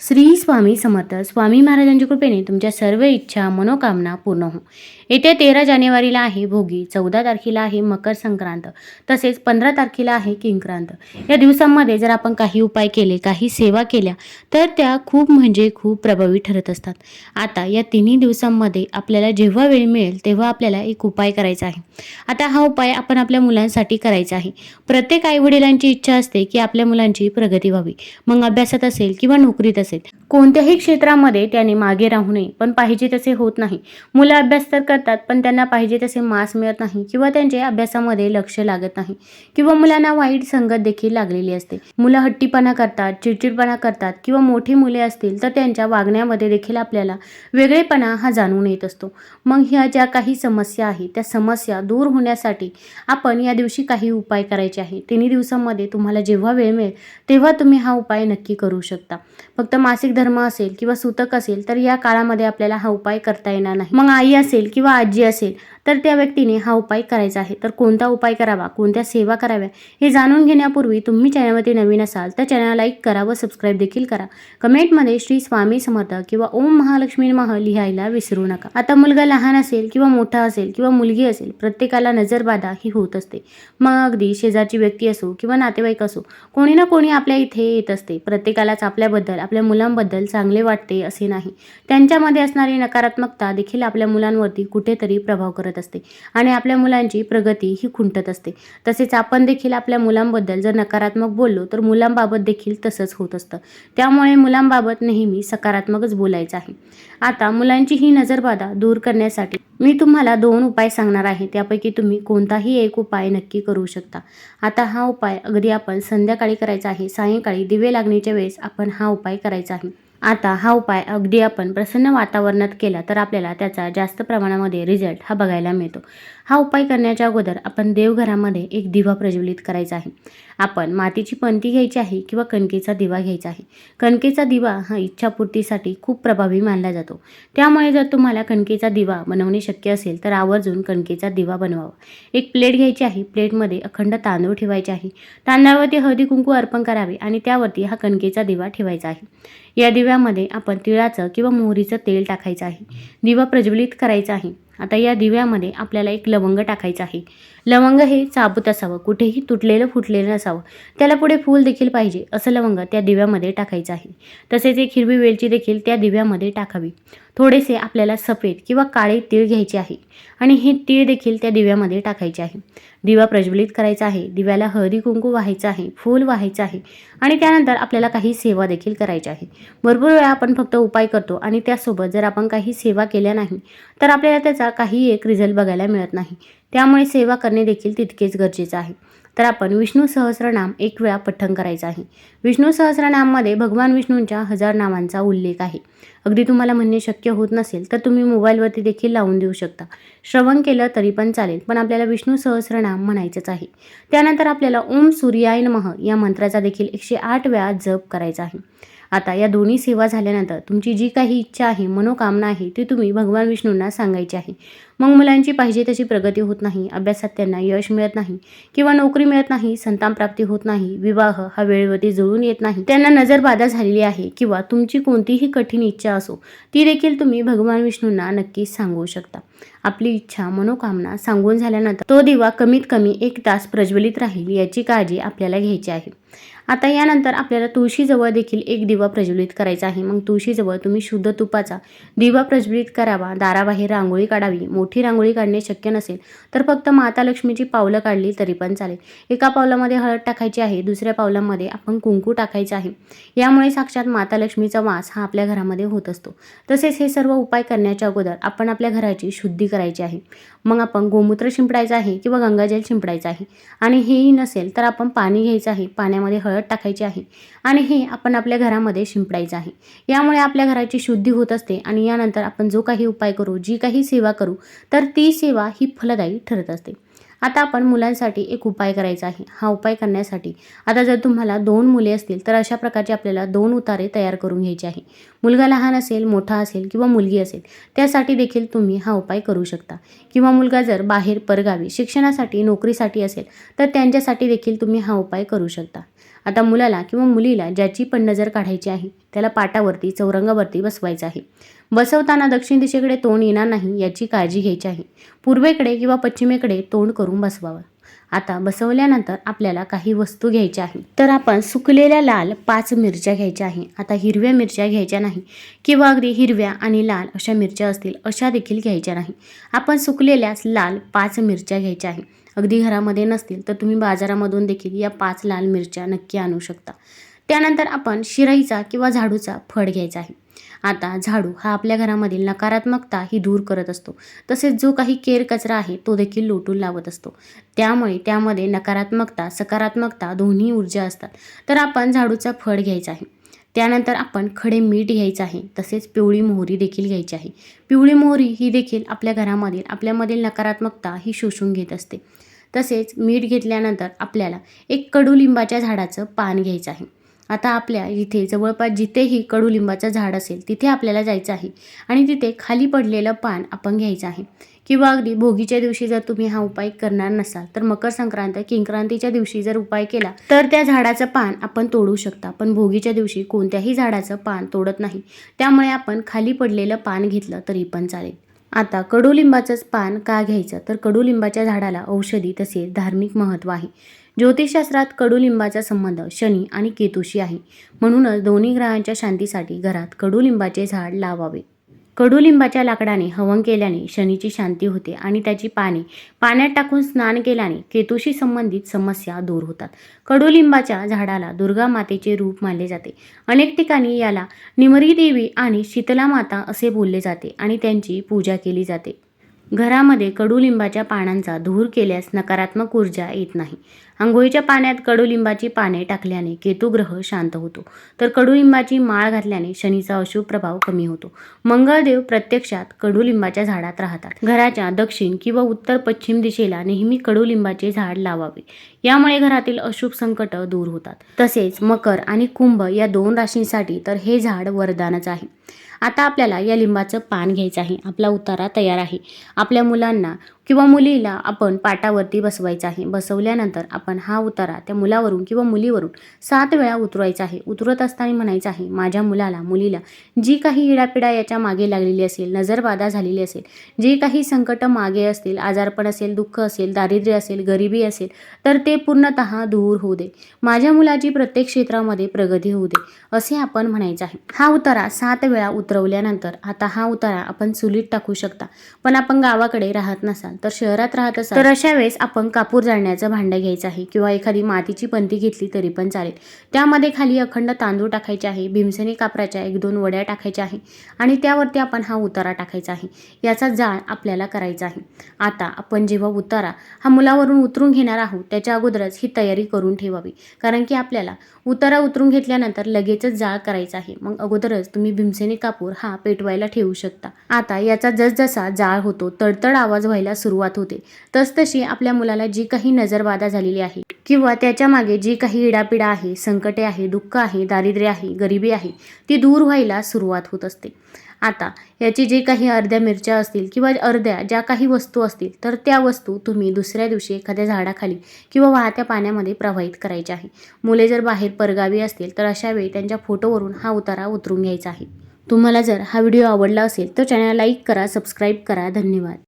श्री स्वामी समर्थ. स्वामी महाराजांच्या कृपेने तुमच्या सर्व इच्छा मनोकामना पूर्ण हो येत्या तेरा जानेवारीला आहे भोगी चौदा तारखेला आहे मकर संक्रांत तसेच पंधरा तारखेला आहे किंक्रांत. या दिवसांमध्ये जर आपण काही उपाय केले काही सेवा केल्या तर त्या खूप म्हणजे खूप प्रभावी ठरत असतात. आता या तिन्ही दिवसांमध्ये आपल्याला जेव्हा वेळ मिळेल तेव्हा आपल्याला एक उपाय करायचा आहे. आता हा उपाय आपण आपल्या मुलांसाठी करायचा आहे. प्रत्येक आईवडिलांची इच्छा असते की आपल्या मुलांची प्रगती व्हावी. मग अभ्यासात असेल किंवा नोकरीत असेल cette कोणत्याही क्षेत्रामध्ये त्याने मागे राहू नये. पण पाहिजे तसे होत नाही. मुलं अभ्यास तर करतात पण त्यांना पाहिजे तसे मार्क्स मिळत नाही किंवा त्यांचे अभ्यासामध्ये लक्ष लागत नाही किंवा मुलांना वाईट संगत देखील लागलेली असते. मुलं हट्टीपणा करतात चिडचिडपणा करतात किंवा मोठी मुले असतील तर त्यांच्या वागण्यामध्ये देखील आपल्याला वेगळेपणा हा जाणून येत असतो. मग ह्या ज्या काही समस्या आहेत त्या समस्या दूर होण्यासाठी आपण या दिवशी काही उपाय करायचे आहे तिन्ही दिवसांमध्ये तुम्हाला जेव्हा वेळ मिळेल तेव्हा तुम्ही हा उपाय नक्की करू शकता. फक्त मासिक धर्म असेल किंवा सूतक असेल तर या काळामध्ये आपल्याला हा उपाय करता येणार नाही. मग आई असेल किंवा आजी असेल तर त्या व्यक्तीने हा उपाय करायचा आहे. तर कोणता उपाय करावा? कोणत्या सेवा कराव्या? हे जाणून घेण्यापूर्वी तुम्ही चॅनलवरती नवीन असाल तर चॅनलला लाईक करा व सबस्क्राईब देखील करा. कमेंटमध्ये श्री स्वामी समर्थ किंवा ओम महालक्ष्मी मह लिहायला विसरू नका. आता मुलगा लहान असेल किंवा मोठा असेल किंवा मुलगी असेल प्रत्येकाला नजरबाधा ही होत असते. मग अगदी शेजारची व्यक्ती असो किंवा नातेवाईक असो कोणी ना कोणी आपल्या इथे येत असते. प्रत्येकालाच आपल्याबद्दल आपल्या मुलांबद्दल चांगले वाटते असे नाही. त्यांच्यामध्ये असणारी नकारात्मकता देखील आपल्या मुलांवरती कुठेतरी प्रभाव करत असते आणि आपल्या मुलांची प्रगती ही खुंटत असते. तसेच आपण देखील आपल्या मुलांबद्दल जर नकारात्मक बोललो तर मुलांबाबत देखील तसंच होत असतं. त्यामुळे मुलांबाबत नेहमी सकारात्मकच बोलायचं आहे. आता मुलांची ही नजरबाधा दूर करण्यासाठी मी तुम्हाला दोन उपाय सांगणार आहे. त्यापैकी तुम्ही कोणताही एक उपाय नक्की करू शकता. आता हा उपाय अगदी आपण संध्याकाळी करायचा आहे. सायंकाळी दिवे लागण्याच्या वेळेस आपण हा उपाय करायचा आहे. आता हा उपाय अगदी आपण प्रसन्न वातावरणात केला तर आपल्याला त्याचा जास्त प्रमाणामध्ये रिझल्ट हा बघायला मिळतो. हा उपाय करण्याच्या अगोदर आपण देवघरामध्ये एक दिवा प्रज्वलित करायचा आहे. आपण मातीची पंती घ्यायची आहे किंवा कणकेचा दिवा घ्यायचा आहे. कणकेचा दिवा हा इच्छापूर्तीसाठी खूप प्रभावी मानला जातो. त्यामुळे जर तुम्हाला कणकेचा दिवा बनवणे शक्य असेल तर आवर्जून कणकेचा दिवा बनवावा. एक प्लेट घ्यायची आहे. प्लेटमध्ये अखंड तांदूळ ठेवायचे आहे. तांदळावरती हळदी कुंकू अर्पण करावे आणि त्यावरती हा कणकेचा दिवा ठेवायचा आहे. या दिव्यामध्ये आपण तिळाचं किंवा मोहरीचं तेल टाकायचं आहे. दिवा प्रज्वलित करायचा आहे. आता या दिव्यामध्ये आपल्याला एक लवंग टाकायचं आहे. लवंग हे चाबूत असावं कुठेही तुटलेलं फुटलेलं नसावं. त्याला पुढे फूल देखील पाहिजे असं लवंग त्या दिव्यामध्ये टाकायचं आहे. तसेच एक हिरवी वेलची देखील त्या दिव्यामध्ये टाकावी. थोडेसे आपल्याला सफेद किंवा काळे तीळ घ्यायचे आहे. आणि हे तीळ देखील त्या दिव्यामध्ये टाकायचे आहे. दिवा प्रज्वलित करायचा आहे. दिव्याला हळदी कुंकू व्हायचं आहे. फूल व्हायचं आहे. आणि त्यानंतर आपल्याला काही सेवा देखील करायची आहे. भरपूर वेळा आपण फक्त उपाय करतो आणि त्यासोबत जर आपण काही सेवा केल्या नाही तर आपल्याला त्याचा काही एक रिझल्ट बघायला मिळत नाही. त्यामुळे सेवा करणे देखील तितकेच गरजेचं आहे. तर आपण विष्णू सहस्रनाम एक वेळा पठण करायचं आहे. विष्णू सहस्रनाममध्ये भगवान विष्णूंच्या हजार नावांचा उल्लेख आहे. अगदी तुम्हाला म्हणणे शक्य होत नसेल तर तुम्ही मोबाईलवरती देखील लावून देऊ शकता. श्रवण केलं तरी पण चालेल पण आपल्याला विष्णू सहस्रनाम म्हणायचंच आहे. त्यानंतर आपल्याला ओम सूर्यायन मह या मंत्राचा देखील एकशे आठ वेळा जप करायचा आहे. आता या दोन्ही सेवा झाल्यानंतर तुमची जी काही इच्छा आहे मनोकामना आहे ती तुम्ही भगवान विष्णूंना सांगायची आहे. मग मुलांची पाहिजे तशी प्रगती होत नाही अभ्यासात त्यांना यश मिळत नाही किंवा नोकरी मिळत नाही संतान प्राप्ती होत नाही विवाह हा वेळेवरती जुळून येत नाही. त्यांना नजरबाधा झालेली आहे किंवा तुमची कोणतीही कठीण इच्छा असो ती देखील तुम्ही भगवान विष्णूंना नक्कीच सांगू शकता. आपली इच्छा मनोकामना सांगून झाल्यानंतर तो दिवा कमीत कमी एक तास प्रज्वलित राहील याची काळजी आपल्याला घ्यायची आहे. आता यानंतर आपल्याला तुळशीजवळ देखील एक दिवा प्रज्वलित करायचा आहे. मग तुळशीजवळ तुम्ही शुद्ध तुपाचा दिवा प्रज्वलित करावा. दाराबाहेर रांगोळी काढावी. मोठी रांगोळी काढणे शक्य नसेल तर फक्त माता लक्ष्मीची पावलं काढली तरी पण चालेल. एका पावलामध्ये हळद टाकायची आहे दुसऱ्या पावलामध्ये आपण कुंकू टाकायचं आहे. यामुळे साक्षात माता लक्ष्मीचा वास हा आपल्या घरामध्ये होत असतो. तसेच हे सर्व उपाय करण्याच्या अगोदर आपण आपल्या घराची शुद्धी करायची आहे. मग आपण गोमूत्र शिंपडायचं आहे किंवा गंगाजल शिंपडायचं आहे. आणि हेही नसेल तर आपण पाणी घ्यायचं आहे. पाण्यामध्ये हळद टाकायची आहे. आणि हे आपण आपल्या घरामध्ये शिंपडायचं आहे. यामुळे आपल्या घराची शुद्धी होत असते आणि यानंतर आपण जो काही उपाय करू जी काही सेवा करू तर ती सेवा ही फलदायी ठरत असते. आता आपण मुलांसाठी एक उपाय करायचा आहे. हा उपाय करण्यासाठी आता जर तुम्हाला दोन मुले असतील तर अशा प्रकारचे आपल्याला दोन उतारे तयार करून घ्यायचे आहे. मुलगा लहान असेल मोठा असेल किंवा मुलगी असेल त्यासाठी देखील तुम्ही हा उपाय करू शकता. किंवा मुलगा जर बाहेर परगावी शिक्षणासाठी नोकरीसाठी असेल तर त्यांच्यासाठी देखील तुम्ही हा उपाय करू शकता. आता मुलाला किंवा मुलीला ज्याची पण नजर काढायची आहे त्याला पाटावरती चौरंगावरती बसवायचं आहे. बसवताना दक्षिण दिशेकडे तोंड येणार नाही याची काळजी घ्यायची आहे. पूर्वेकडे किंवा पश्चिमेकडे तोंड करून बसवावं. आता बसवल्यानंतर आपल्याला काही वस्तू घ्यायच्या आहे तर आपण सुकलेल्या लाल पाच मिरच्या घ्यायच्या आहे. आता हिरव्या मिरच्या घ्यायच्या नाही किंवा अगदी हिरव्या आणि लाल अशा मिरच्या असतील अशा देखील घ्यायच्या नाही. आपण सुकलेल्या लाल पाच मिरच्या घ्यायच्या आहे. अगदी घरामध्ये नसतील तर तुम्ही बाजारामधून देखील या पाच लाल मिरच्या नक्की आणू शकता. त्यानंतर आपण शिराईचा किंवा झाडूचा फड घ्यायचा आहे. आता झाडू हा आपल्या घरामधील नकारात्मकता ही दूर करत असतो. तसेच जो काही केर कचरा आहे तो देखील लोटून लावत असतो. त्यामुळे त्यामध्ये नकारात्मकता सकारात्मकता दोन्ही ऊर्जा असतात. तर आपण झाडूचा फड घ्यायचा आहे. त्यानंतर आपण खडे मीठ घ्यायचं आहे. तसेच पिवळी मोहरी देखील घ्यायची आहे. पिवळी मोहरी ही देखील आपल्या घरामधील आपल्यामधील नकारात्मकता ही शोषून घेत असते. तसेच मीठ घेतल्यानंतर आपल्याला एक कडुलिंबाच्या झाडाचं पान घ्यायचं आहे. आता आपल्या इथे जवळपास जिथेही कडुलिंबाचं झाड असेल तिथे आपल्याला जायचं आहे आणि तिथे खाली पडलेलं पान आपण घ्यायचं आहे. किंवा अगदी भोगीच्या दिवशी जर तुम्ही हा उपाय करणार नसाल तर मकर संक्रांत किंक्रांतीच्या दिवशी जर उपाय केला तर त्या झाडाचं पान आपण तोडू शकता. पण भोगीच्या दिवशी कोणत्याही झाडाचं पान तोडत नाही. त्यामुळे आपण खाली पडलेलं पान घेतलं तरी पण चालेल. आता कडुलिंबाचंच पान का घ्यायचं? तर कडुलिंबाच्या झाडाला औषधी तसेच धार्मिक महत्त्व आहे. ज्योतिषशास्त्रात कडुलिंबाचा संबंध शनी आणि केतूशी आहे. म्हणूनच दोन्ही ग्रहांच्या शांतीसाठी घरात कडुलिंबाचे झाड लावावे. कडुलिंबाच्या लाकडाने हवन केल्याने शनीची शांती होते आणि त्याची पाने पाण्यात टाकून स्नान केल्याने केतूशी संबंधित समस्या दूर होतात. कडुलिंबाच्या झाडाला दुर्गा मातेचे रूप मानले जाते. अनेक ठिकाणी याला निमरी देवी आणि शीतला माता असे बोलले जाते आणि त्यांची पूजा केली जाते. घरामध्ये कडुलिंबाच्या पानांचा धूर केल्यास नकारात्मक ऊर्जा येत नाही. आंघोळीच्या पाण्यात कडुलिंबाची पाने टाकल्याने केतुग्रह शांत होतो. तर कडुलिंबाची माळ घातल्याने शनीचा अशुभ प्रभाव कमी होतो. मंगळदेव प्रत्यक्षात कडुलिंबाच्या झाडात राहतात. घराच्या दक्षिण किंवा उत्तर पश्चिम दिशेला नेहमी कडुलिंबाचे झाड लावावे. यामुळे घरातील अशुभ संकट दूर होतात. तसेच मकर आणि कुंभ या दोन राशींसाठी तर हे झाड वरदानच आहे. आता आपल्याला या लिंबाचं पान घ्यायचं आहे. आपला उतारा तयार आहे. आपल्या मुलांना किंवा मुलीला आपण पाटावरती बसवायचं आहे. बसवल्यानंतर आपण हा उतारा त्या मुलावरून किंवा मुलीवरून सात वेळा उतरवायचा आहे. उतरत असताना म्हणायचं आहे माझ्या मुलाला मुलीला जी काही इडापिडा याच्या मागे लागलेली असेल नजरबाधा झालेली असेल जी काही संकट मागे असतील आजारपण असेल दुःख असेल दारिद्र्य असेल गरिबी असेल तर ते पूर्णतः दूर होऊ दे. माझ्या मुलाची प्रत्येक क्षेत्रामध्ये प्रगती होऊ दे. असे आपण म्हणायचं आहे. हा उतारा सात वेळा उतरवल्यानंतर आता हा उतारा आपण चुलीत टाकू शकता. पण आपण गावाकडे राहत नसाल तर शहरात राहत असाल तर अशा वेळेस आपण कापूर जाळण्याचं भांडं घ्यायचं आहे किंवा एखादी मातीची पंती घेतली तरी पण चालेल. त्यामध्ये खाली अखंड तांदूळ टाकायचे आहे भीमसेनी कापराच्या एक दोन वड्या टाकायच्या आहे आणि त्यावरती आपण हा उतारा टाकायचा आहे. याचा जाळ आपल्याला करायचा आहे. आता आपण जेव्हा उतारा हा मुलावरून उतरून घेणार आहोत त्याच्या अगोदरच ही तयारी करून ठेवावी. कारण की आपल्याला उतारा उतरून घेतल्यानंतर लगेचच जाळ करायचा आहे. मग अगोदरच तुम्ही भीमसेनी कापूर हा पेटवायला ठेवू शकता. आता याचा जसजसा जाळ होतो तडतड आवाज व्हायला सुरुवात होते. तसतशी आपल्या मुलाला जी काही नजरबाधा झालेली आहे किंवा त्याच्यामागे जी काही इडापिडा आहे संकटे आहे दुःख आहे दारिद्र्य आहे गरिबी आहे ती दूर व्हायला सुरुवात होत असते. आता याची जे काही अर्ध्या मिरच्या असतील किंवा अर्ध्या ज्या काही वस्तू असतील तर त्या वस्तू तुम्ही दुसऱ्या दिवशी एखाद्या झाडाखाली किंवा वाहत्या पाण्यामध्ये प्रवाहित करायच्या आहे. मुले जर बाहेर परगावी असतील तर अशा वेळी त्यांच्या फोटोवरून हा उतारा उतरून घ्यायचा आहे. तुम्हाला जर हा व्हिडिओ आवडला असेल तर चॅनल लाईक करा सबस्क्राईब करा. धन्यवाद.